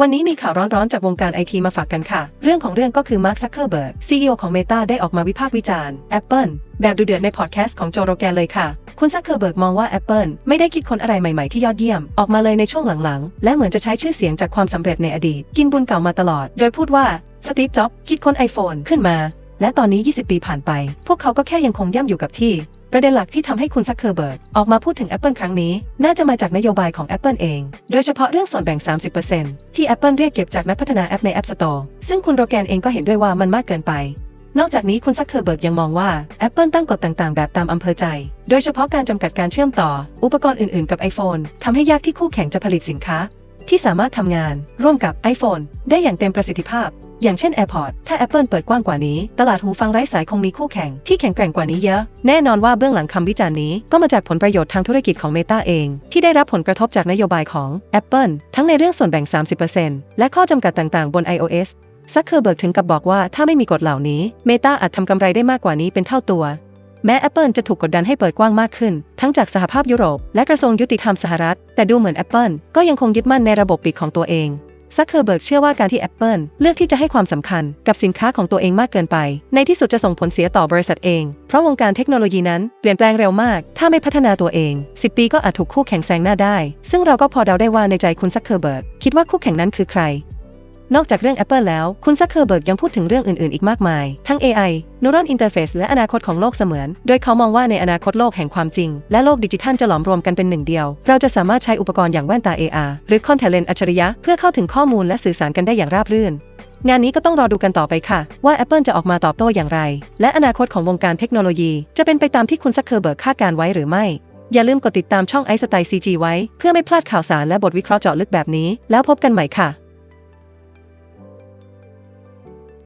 วันนี้มีข่าวร้อนๆจากวงการไอทีมาฝากกันค่ะ เรื่องของเรื่องก็คือมาร์คซักเคอร์เบิร์ก CEO ของ Meta ได้ออกมาวิพากษ์วิจารณ์ Apple แบบดูเดือดในพอดแคสต์ของโจโรแกนเลยค่ะ คุณซักเคอร์เบิร์กมองว่า Apple ไม่ได้คิดค้นอะไรใหม่ๆที่ยอดเยี่ยม ออกมาเลยในช่วงหลังๆ และเหมือนจะใช้ชื่อเสียงจากความสำเร็จในอดีต กินบุญเก่ามาตลอด โดยพูดว่าสตีฟจ็อบคิดค้น iPhone ขึ้นมา และตอนนี้ 20 ปีผ่านไป พวกเขาก็แค่ยังคงย่ำอยู่กับที่ ประเด็นหลักที่ทำให้คุณซักเคอร์เบิร์กออกมาพูดถึง Apple ครั้งนี้ น่าจะมาจากนโยบายของ Apple เอง โดยเฉพาะเรื่องส่วนแบ่ง 30%ที่ Apple เรียกเก็บจากนักพัฒนาแอปใน App Store ซึ่งคุณโรแกนเองก็เห็นด้วยว่ามันมากเกินไป นอกจากนี้คุณซักเคอร์เบิร์กยังมองว่า Apple ตั้งกฎต่างๆ แบบตามอำเภอใจ โดยเฉพาะการจำกัดการเชื่อมต่อ อุปกรณ์อื่นๆ กับ iPhone ทำให้ยากที่คู่แข่งจะผลิตสินค้า ที่สามารถทำงาน ร่วมกับ iPhone ได้อย่างเต็มประสิทธิภาพ อย่างเช่น AirPods ถ้า Apple เปิดกว้างกว่านี้ ตลาดหูฟังไร้สายคงมีคู่แข่งที่แข็งแกร่งกว่านี้เยอะ แน่นอนว่าเบื้องหลังคำวิจารณ์นี้ก็มาจากผลประโยชน์ทางธุรกิจของ Meta เอง ที่ได้รับผลกระทบจากนโยบายของ Apple ทั้งในเรื่องส่วนแบ่ง 30%และข้อจำกัดต่างๆ บน iOS ซักเคอร์เบิร์กถึงกับบอกว่าถ้าไม่มีกฎเหล่านี้ Meta อาจทำกำไรได้มากกว่านี้เป็นเท่าตัว แม้ Apple จะถูกกดดันให้เปิดกว้างมากขึ้น ทั้งจากสหภาพยุโรป และกระทรวงยุติธรรมสหรัฐ แต่ดูเหมือน Apple ก็ยังคงยึดมั่นในระบบปิดของตัวเอง ซักเคอร์เบิร์กเชื่อว่าการที่ Apple เลือกที่จะให้ความสำคัญกับสินค้าของตัวเองมากเกินไป ในที่สุดจะส่งผลเสียต่อบริษัทเอง เพราะวงการเทคโนโลยีนั้นเปลี่ยนแปลงเร็วมาก ถ้าไม่พัฒนาตัวเอง 10 ปีก็อาจถูกคู่แข่งแซงหน้าได้ ซึ่งเราก็พอเดาได้ว่าในใจคุณซักเคอร์เบิร์กคิดว่าคู่แข่งนั้นคือใคร นอกจากเรื่อง Apple แล้ว คุณซักเคอร์เบิร์กยังพูดถึงเรื่องอื่น ๆ อีกมากมาย ทั้ง AI Neural Interface และอนาคตของโลกเสมือน โดยเขามองว่าในอนาคตโลกแห่งความจริง และโลกดิจิทัลจะหลอมรวมกันเป็นหนึ่งเดียว เราจะสามารถใช้อุปกรณ์อย่างแว่นตา AR หรือ Contact Lens อัจฉริยะ เพื่อเข้าถึงข้อมูลและสื่อสารกันได้อย่างราบรื่น งานนี้ก็ต้องรอดูกันต่อไปค่ะ ว่า Apple จะออกมาตอบโต้อย่างไร และอนาคตของวงการเทคโนโลยี จะเป็นไปตามที่คุณซักเคอร์เบิร์กคาดการไว้หรือไม่อย่าลืมกดติดตามช่องไอสไตล์ซีจีไว้ เพื่อไม่พลาดข่าวสารและบทวิเคราะห์เจาะลึกแบบนี้ แล้วพบกันใหม่ค่ะ